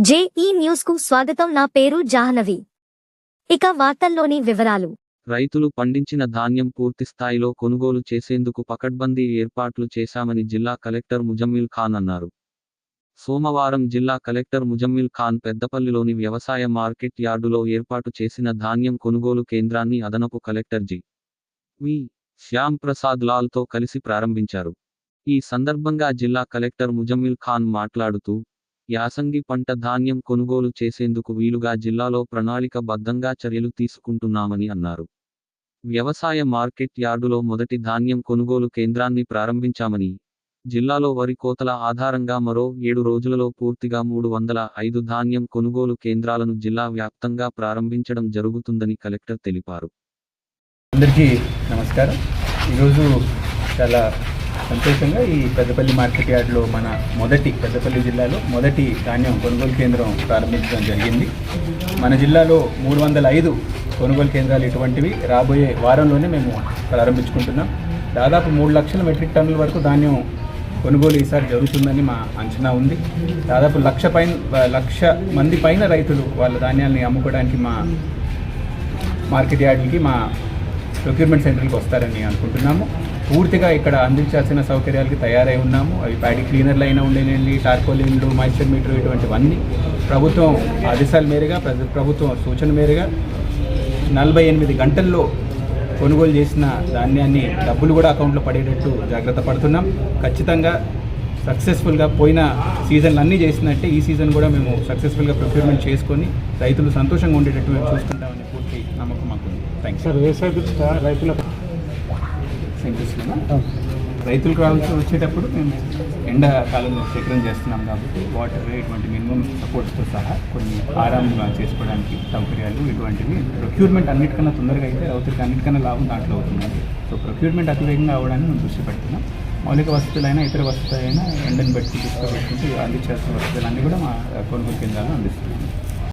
JEE న్యూస్కు స్వాగతం. నా పేరు జాహ్నవి. ఇక వార్తల్లోని వివరాలు. రైతులు పండించిన ధాన్యం పూర్తి స్థాయిలో కొనుగోలు చేసేందుకు పకడ్బందీ ఏర్పాట్లు చేశామని జిల్లా కలెక్టర్ ముజమ్మిల్ ఖాన్ అన్నారు. సోమవారం జిల్లా కలెక్టర్ ముజమ్మిల్ ఖాన్ పెద్దపల్లిలోని వ్యవసాయ మార్కెట్ యార్డులో ఏర్పాటు చేసిన ధాన్యం కొనుగోలు కేంద్రాన్ని అదనపు collector G. V. Shyam Prasad లాల్తో కలిసి ప్రారంభించారు. ఈ సందర్భంగా జిల్లా కలెక్టర్ ముజమ్మిల్ ఖాన్ మాట్లాడుతూ యాసంగి పంట ధాన్యం కొనుగోలు చేసేందుకు వీలుగా జిల్లాలో ప్రణాళిక బద్దంగా చర్యలు తీసుకుంటున్నామని అన్నారు. వ్యవసాయ మార్కెట్ యార్డులో మొదటి ధాన్యం కొనుగోలు కేంద్రాన్ని ప్రారంభించామని జిల్లాలో వరి కోతల ఆధారంగా మరో ఏడు రోజులలో పూర్తిగా మూడు వందల ఐదు ధాన్యం కొనుగోలు కేంద్రాలను జిల్లా వ్యాప్తంగా ప్రారంభించడం జరుగుతుందని కలెక్టర్ తెలిపారు. అందరికీ నమస్కారం. ఈరోజు చాలా సంతోషంగా ఈ పెద్దపల్లి మార్కెట్ యార్డ్లో మన మొదటి పెద్దపల్లి జిల్లాలో మొదటి ధాన్యం కొనుగోలు కేంద్రం ప్రారంభించడం జరిగింది. మన జిల్లాలో మూడు వందల ఐదు కొనుగోలు కేంద్రాలు ఇటువంటివి రాబోయే వారంలోనే మేము ప్రారంభించుకుంటున్నాం. దాదాపు మూడు లక్షల మెట్రిక్ టన్నుల వరకు ధాన్యం కొనుగోలు ఈసారి జరుగుతుందని మా అంచనా ఉంది. దాదాపు లక్ష పైన లక్ష మంది పైన రైతులు వాళ్ళ ధాన్యాన్ని అమ్ముకోవడానికి మా మార్కెట్ యార్డ్లకి మా ప్రొక్యూర్మెంట్ సెంటర్కి వస్తారని అనుకుంటున్నాము. పూర్తిగా ఇక్కడ అందించాల్సిన సౌకర్యాలకి తయారై ఉన్నాము. అవి ప్యాడీ క్లీనర్లు అయినా ఉండేనండి టార్కోలిన్లు మాయిశ్చర్ మీటర్ ఇటువంటివన్నీ. ప్రభుత్వం ఆదేశాల మేరగా ప్ర- ప్రభుత్వం సూచన మేరగా నలభై ఎనిమిది గంటల్లో కొనుగోలు చేసిన ధాన్యాన్ని డబ్బులు కూడా అకౌంట్లో పడేటట్టు జాగ్రత్త పడుతున్నాం. ఖచ్చితంగా సక్సెస్ఫుల్గా పోయిన సీజన్లు అన్నీ చేసినట్టే ఈ సీజన్ కూడా మేము సక్సెస్ఫుల్గా ప్రొక్యూర్మెంట్ చేసుకొని రైతులు సంతోషంగా ఉండేటట్టు మేము చూసుకుంటామని పూర్తి నమ్మకం మాకుంది. థ్యాంక్స్ సార్ వ్యవసాయ దృష్ట్యా రైతులకు సెంటర్స్లో రైతులకు రావాల్సి వచ్చేటప్పుడు మేము ఎండాకాలంలో సేకరణ చేస్తున్నాం కాబట్టి వాటర్ ఇటువంటి మినిమం సపోర్ట్స్తో సహా కొన్ని ఆరాంగా చేసుకోవడానికి సౌకర్యాలు ఇటువంటివి ప్రొక్యూర్మెంట్ అన్నిటికన్నా తొందరగా అయితే రైతులకి అన్నిటికన్నా లాభం దాంట్లో అవుతుంది సో ప్రొక్యూర్మెంట్ అతివేగంగా అవ్వడానికి మేము దృష్టి పెడుతున్నాం. మౌలిక వసతులైనా ఇతర వసతులైనా ఎండను బట్టి తీసుకుపెట్టుకుంటూ అందించాల్సిన వసతులన్నీ కూడా మా కొనుగోలు కేంద్రాలను అందిస్తున్నాం